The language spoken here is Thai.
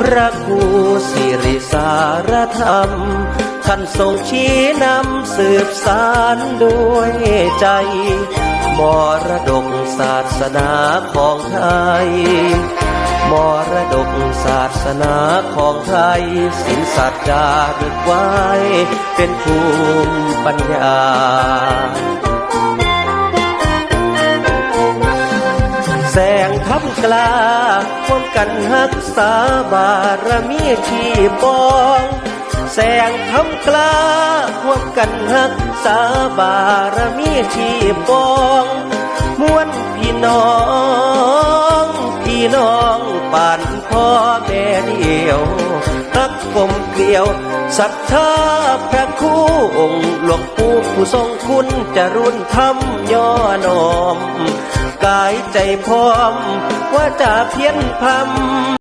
พระครูสิริสารธรรมท่านทรงชี้นำสืบสารด้วยใจมรดกศาสนาของไทยมรดกศาสนาของไทยสินสัจจารึกไว้ เป็นภูมิปัญญา งทับกลาร่วมกันรักษาบารมีที่ปอง แสงทำกลาร่วมกันรักษาบารมีที่ปองมวนพี่น้อง พี่น้องป่านพ่อแม่เดียวรักกลมเกลียวศรัทธาพระคู่องค์หลวงปู่ผู้ทรงคุณจะรุ่นธรรมย่อนอมายใจพร้อมว่าจะเพียนพำ